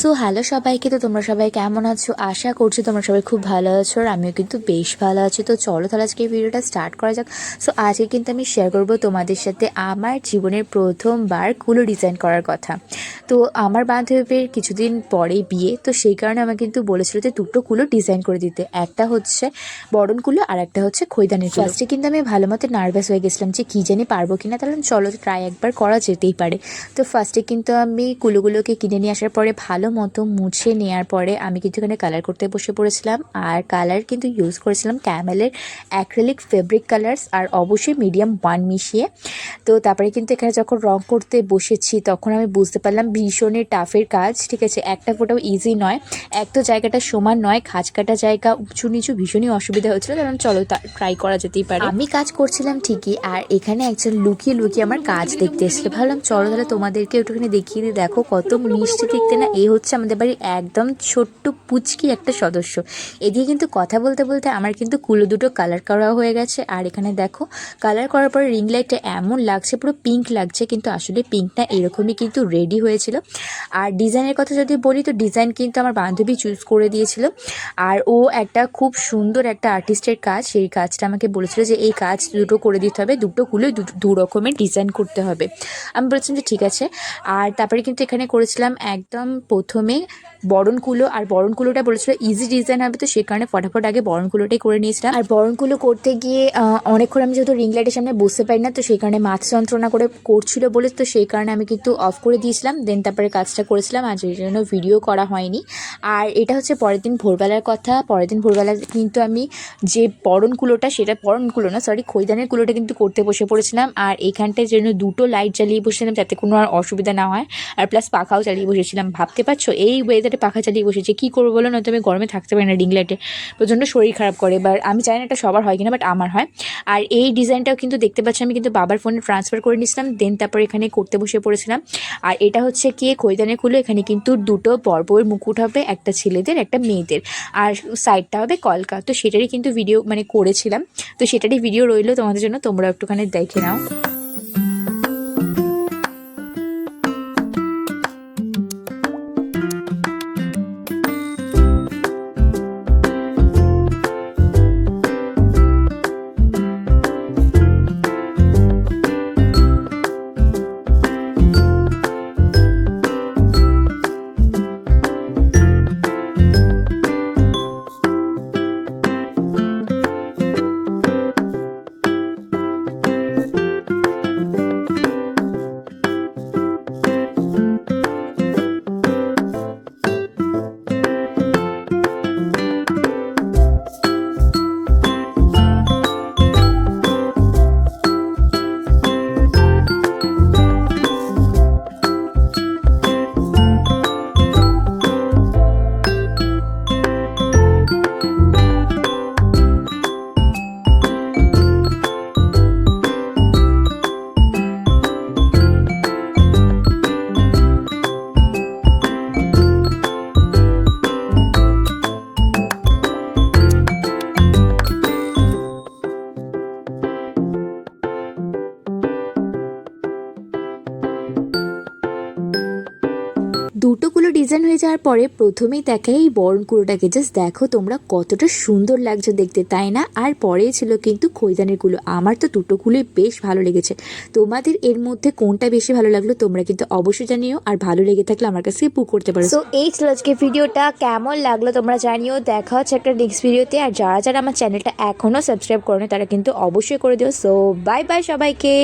So hello সবাইকে তো তোমরা সবাই কেমন আছো? আশা করছি তোমরা সবাই খুব ভালো আছো আর আমিও কিন্তু বেশ ভালো আছি। তো চলো তাহলে আজকে ভিডিওটা স্টার্ট করা যাক। সো আজকে কিন্তু আমি শেয়ার করব তোমাদের সাথে আমার জীবনের প্রথমবার কুলো ডিজাইন করার কথা। তো আমার বান্ধবীর কিছুদিন পরে বিয়ে তো সেই কারণে আমাকে কিন্তু বলেছিল যে দুটো কুলো ডিজাইন করে দিতে। একটা হচ্ছে বরণ কুলো আর একটা হচ্ছে খৈদানের কুলো। ফার্স্টে কিন্তু আমি ভালো মতো নার্ভাস হয়ে গেছিলাম যে কী জানি পারব কিনা তাহলে চলো ট্রাই একবার করা যেতেই পারে। তো ফার্স্টে কিন্তু আমি কুলোগুলোকে কিনে নিয়ে আসার পরে ভালো মতো মুছে নেওয়ার পরে আমি কিন্তু এখানে কালার করতে বসে পড়েছিলাম। আর কালার কিন্তু ইউজ করেছিলাম ক্যামেলের অ্যাক্রেলিক ফেব্রিক কালার্স আর অবশ্যই মিডিয়াম ওয়ান মিশিয়ে। তো তারপরে কিন্তু এখানে যখন রং করতে বসেছি, তখন আমি বুঝতে পারলাম ভীষণই টাফের কাজ, ঠিক আছে? একটা ফোটাও ইজি নয়, এক তো জায়গাটা সমান নয়, খাঁজ কাটা জায়গা উঁচু নিচু ভীষণই অসুবিধা হচ্ছিল কারণ চলো ট্রাই করা যেতেই পারে। আমি কাজ করছিলাম ঠিকই, আর এখানে একজন লুকিয়ে লুকিয়ে আমার কাজ দেখতে এসেছিল ভাবলাম, চলো তাহলে তোমাদেরকে একটুখানি দেখিয়ে দিই। দেখো কত মিষ্টি দেখতে না এই হচ্ছে আমাদের বাড়ির একদম ছোট্ট পুচকি একটা সদস্য। এদিকে কিন্তু কথা বলতে বলতে আমার কিন্তু কুলো দুটো কালার করা হয়ে গেছে। আর এখানে দেখো কালার করার পরে রিং লাইটটা এমন লাগছে, পুরো পিঙ্ক লাগছে, কিন্তু আসলে পিঙ্কটা এরকমই কিন্তু রেডি হয়েছিল। আর ডিজাইনের কথা যদি বলি, তো ডিজাইন কিন্তু আমার বান্ধবী চুজ করে দিয়েছিল। আর ও একটা খুব সুন্দর একটা আর্টিস্টের কাজ, সেই কাজটা আমাকে বলেছিল যে, এই কাজ দুটো করে দিতে হবে, দুটো কুলোই দু রকমের ডিজাইন করতে হবে। আমি বলেছিলাম যে, ঠিক আছে। আর তারপরে কিন্তু এখানে করেছিলাম একদম প্রথমে বরণ কুলো আর বরণ কুলোটা বলেছিল ইজি ডিজাইন হবে, তো সে কারণে ফটাফট আগে বরণ কুলোটাই করে নিয়েছিলাম। আর বরণ কুলো করতে গিয়ে অনেকক্ষণ আমি যেহেতু রিং লাইটের সামনে বসতে পারি না, তো সেই কারণে মাথা যন্ত্রণা করে করছিল বলে, তো সেই কারণে আমি কিন্তু অফ করে দিয়েছিলাম দেন তারপরে কাজটা করেছিলাম, আর সেই জন্য ভিডিও করা হয়নি। আর এটা হচ্ছে পরের দিন ভোরবেলার কথা, পরের দিন ভোরবেলা কিন্তু আমি যে বরণ কুলোটা সেটা বরণ কুলো না সরি খৈদানের কুলোটা কিন্তু করতে বসে পড়েছিলাম, আর এখানটায় যেন দুটো লাইট জ্বালিয়ে বসেছিলাম, যাতে কোনো আর অসুবিধা না হয়, আর প্লাস পাখাও চালিয়ে বসেছিলাম, ভাবতে পারছ এই ওয়েদারে পাখা চালিয়ে বসেছে। কী করব বলো? নয়তো আমি গরমে থাকতে পারি না রিং লাইটে প্রচণ্ড শরীর খারাপ করে। এবার আমি চাই না এটা সবার হয় কিনা বাট আমার হয়। আর এই ডিজাইনটাও কিন্তু দেখতে পাচ্ছি, আমি কিন্তু বাবার ফোনে ট্রান্সফার করে নিয়েছিলাম দেন তারপর এখানে করতে বসে পড়েছিলাম। আর এটা হচ্ছে কি খৈদানের খুলে এখানে কিন্তু দুটো বরবউয়ের মুকুট হবে, একটা ছেলেদের, একটা মেয়েদের। আর সাইডটা হবে কলকা। তো সেটারই কিন্তু ভিডিও মানে করেছিলাম। তো সেটারই ভিডিও রইল তোমাদের জন্য তোমরা একটুখানি দেখে নাও। দুটোগুলো ডিজাইন হয়ে যাওয়ার পরে প্রথমেই দেখাই এই বরণ কুলোটাকে জাস্ট দেখো তোমরা কতটা সুন্দর লাগছে দেখতে, তাই না? আর পরে ছিল কিন্তু খৈদানের কুলো। আমার তো দুটো কুলোই বেশ ভালো লেগেছে। তোমাদের এর মধ্যে কোনটা বেশি ভালো লাগল তোমরা কিন্তু অবশ্যই জানিও। আর ভালো লেগে থাকলে আমার কাছে বুক করতে পারো। সো এই ছিল আজকে ভিডিওটা। কেমন লাগল তোমরা জানিও। দেখা হচ্ছে একটা নেক্সট ভিডিওতে আর যারা যারা আমার চ্যানেলটা এখনও সাবস্ক্রাইব করো তারা কিন্তু অবশ্যই করে দিও। সো বাই বাই সবাইকে।